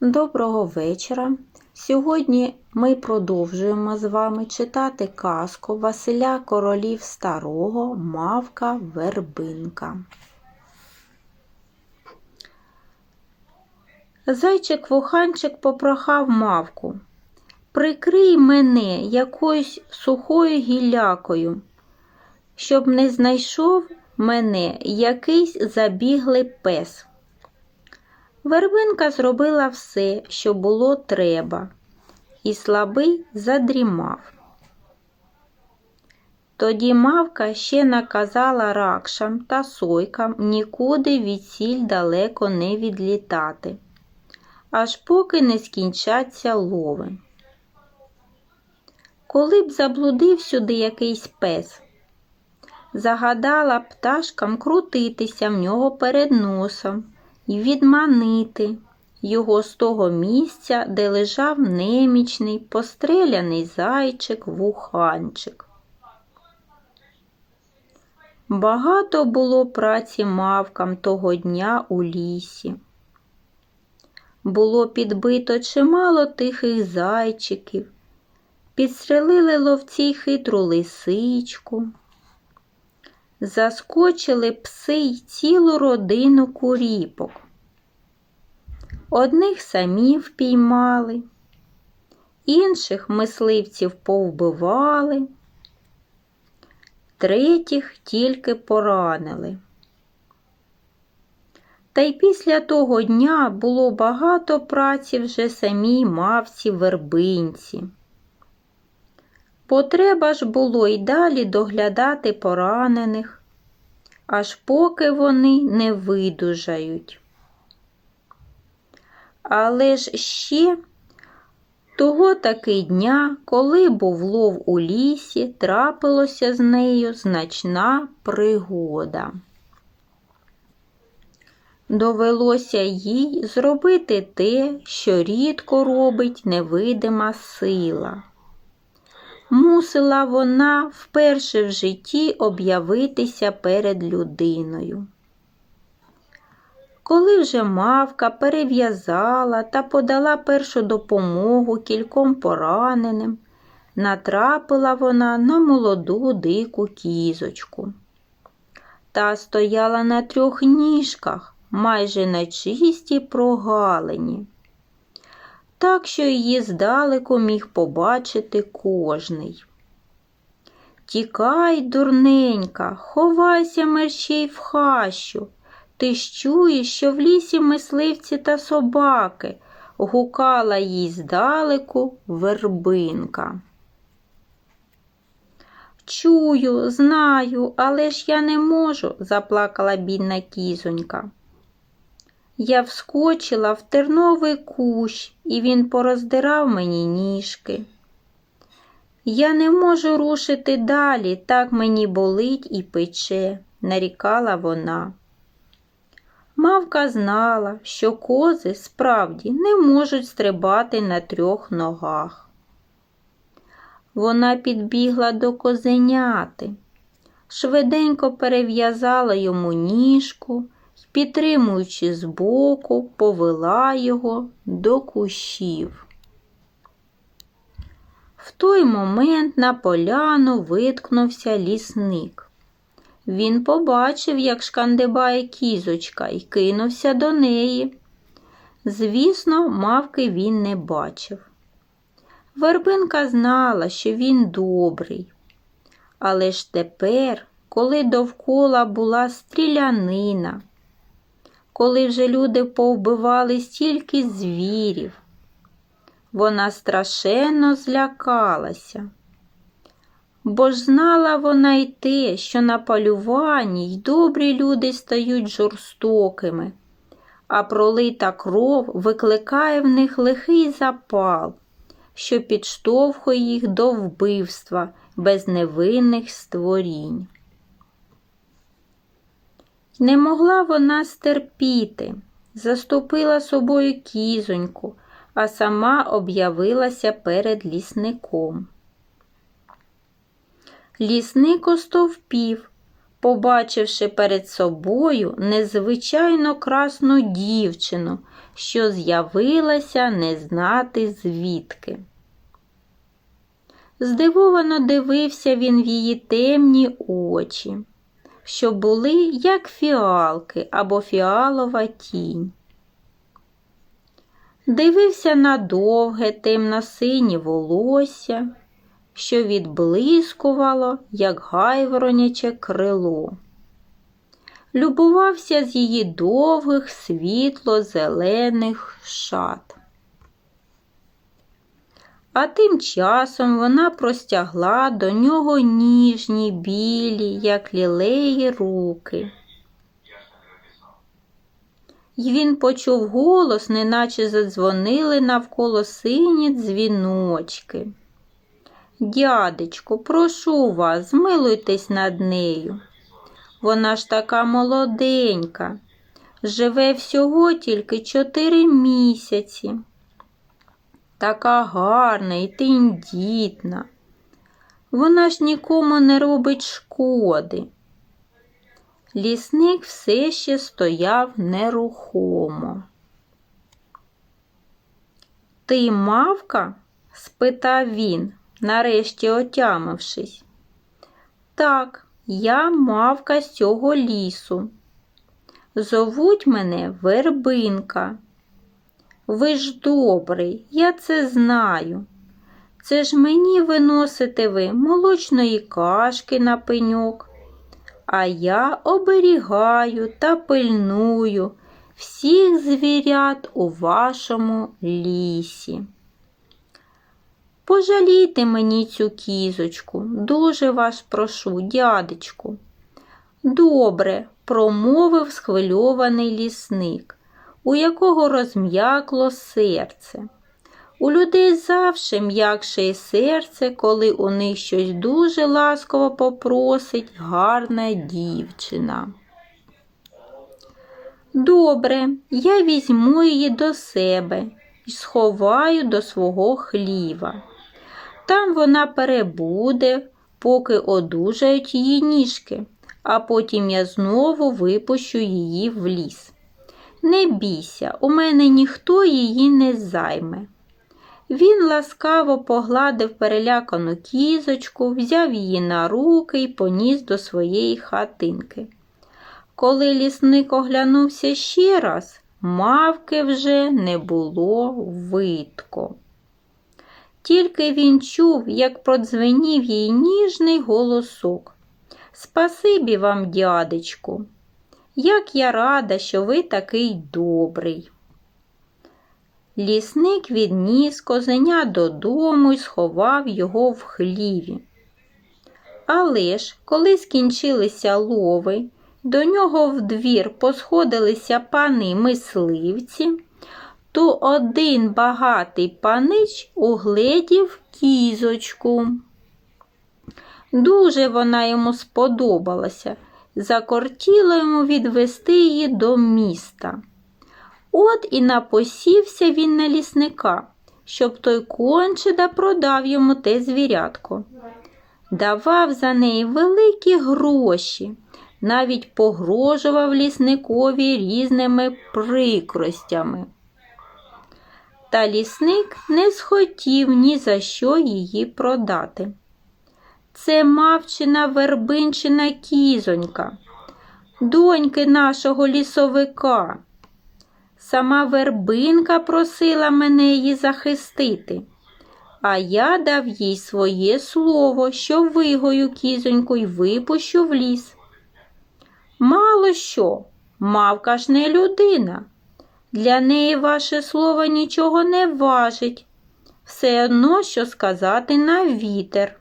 Доброго вечора. Сьогодні ми продовжуємо з вами читати казку Василя Королів Старого Мавка Вербинка. Зайчик вуханчик попрохав мавку. Прикрий мене якоюсь сухою гіллякою, щоб не знайшов мене якийсь забіглий пес. Вербинка зробила все, що було треба, і слабий задрімав. Тоді мавка ще наказала ракшам та сойкам нікуди від сіль далеко не відлітати, аж поки не скінчаться лови. Коли б заблудив сюди якийсь пес, загадала пташкам крутитися в нього перед носом і відманити його з того місця, де лежав немічний, постреляний зайчик вуханчик. Багато було праці мавкам того дня у лісі. Було підбито чимало тихих зайчиків, підстрелили ловці хитру лисичку. Заскочили пси й цілу родину куріпок. Одних самі впіймали, інших мисливців повбивали, третіх тільки поранили. Та й після того дня було багато праці вже самій мавці вербинці. Потреба ж було й далі доглядати поранених, аж поки вони не видужають. Але ж ще того таки дня, коли був лов у лісі, трапилося з нею значна пригода. Довелося їй зробити те, що рідко робить невидима сила мусила вона вперше в житті об'явитися перед людиною. Коли вже мавка перев'язала та подала першу допомогу кільком пораненим, натрапила вона на молоду дику кізочку. Та стояла на трьох ніжках, майже на чистій прогалині так що її здалеку міг побачити кожний. Тікай, дурненька, ховайся мерщій в хащу. Ти ж чуєш, що в лісі мисливці та собаки, гукала їй здалеку вербинка. Чую, знаю, але ж я не можу, заплакала бідна кізонька. Я вскочила в терновий кущ, і він пороздирав мені ніжки. Я не можу рушити далі, так мені болить і пече, нарікала вона. Мавка знала, що кози справді не можуть стрибати на трьох ногах. Вона підбігла до козеняти, швиденько перев'язала йому ніжку підтримуючи збоку, повела його до кущів. В той момент на поляну виткнувся лісник. Він побачив, як шкандибає кізочка, і кинувся до неї. Звісно, мавки він не бачив. Вербинка знала, що він добрий. Але ж тепер, коли довкола була стрілянина, коли вже люди повбивали стільки звірів. Вона страшенно злякалася, бо ж знала вона й те, що на полюванні й добрі люди стають жорстокими, а пролита кров викликає в них лихий запал, що підштовхує їх до вбивства безневинних створінь. Не могла вона стерпіти, заступила собою кізоньку, а сама об'явилася перед лісником. Лісник остовпів, побачивши перед собою незвичайно красну дівчину, що з'явилася не знати звідки. Здивовано дивився він в її темні очі, що були як фіалки або фіалова тінь. Дивився на довге темно-синє волосся, що відблискувало, як гайвороняче крило. Любувався з її довгих світло-зелених шат. А тим часом вона простягла до нього ніжні, білі, як лілеї руки. І він почув голос, неначе задзвонили навколо сині дзвіночки. Дядечку, прошу вас, змилуйтесь над нею. Вона ж така молоденька, живе всього тільки чотири місяці. Така гарна і тендітна. Вона ж нікому не робить шкоди. Лісник все ще стояв нерухомо. Ти мавка? спитав він, нарешті отямившись. Так, я мавка з цього лісу. Зовуть мене Вербинка. Ви ж добрий, я це знаю. Це ж мені виносите ви молочної кашки на пеньок, а я оберігаю та пильную всіх звірят у вашому лісі. Пожалійте мені цю кізочку, дуже вас прошу, дядечку. Добре, промовив схвильований лісник, у якого розм'якло серце. У людей завше м'якше серце, коли у них щось дуже ласково попросить гарна дівчина. Добре, я візьму її до себе і сховаю до свого хліва. Там вона перебуде, поки одужають її ніжки, а потім я знову випущу її в ліс. Не бійся, у мене ніхто її не займе. Він ласкаво погладив перелякану кізочку, взяв її на руки і поніс до своєї хатинки. Коли лісник оглянувся ще раз, мавки вже не було видко. Тільки він чув, як продзвенів їй ніжний голосок. Спасибі вам, дядечку, як я рада, що ви такий добрий. Лісник відніс козеня додому і сховав його в хліві. Але ж, коли скінчилися лови, до нього в двір посходилися пани мисливці, то один багатий панич угледів кізочку. Дуже вона йому сподобалася, закортіло йому відвести її до міста. От і напосівся він на лісника, щоб той конче да продав йому те звірятко. Давав за неї великі гроші, навіть погрожував лісникові різними прикростями. Та лісник не схотів ні за що її продати. Це мавчина вербинчина кізонька, доньки нашого лісовика. Сама вербинка просила мене її захистити, а я дав їй своє слово, що вигою кізоньку й випущу в ліс. Мало що, мавка ж не людина. Для неї ваше слово нічого не важить, все одно, що сказати на вітер.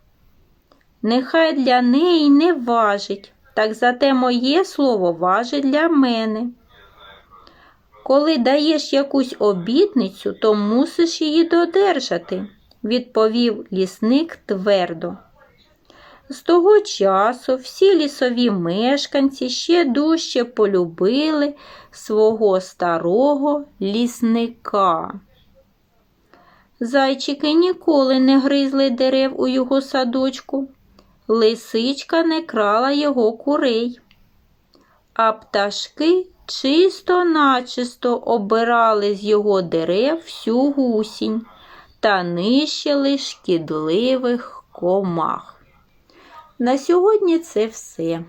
Нехай для неї не важить, так зате моє слово важить для мене. Коли даєш якусь обітницю, то мусиш її додержати, відповів лісник твердо. З того часу всі лісові мешканці ще дужче полюбили свого старого лісника. Зайчики ніколи не гризли дерев у його садочку. лисичка не крала його курей, а пташки чисто начисто обирали з його дерев всю гусінь та нищили шкідливих комах. На сьогодні це все.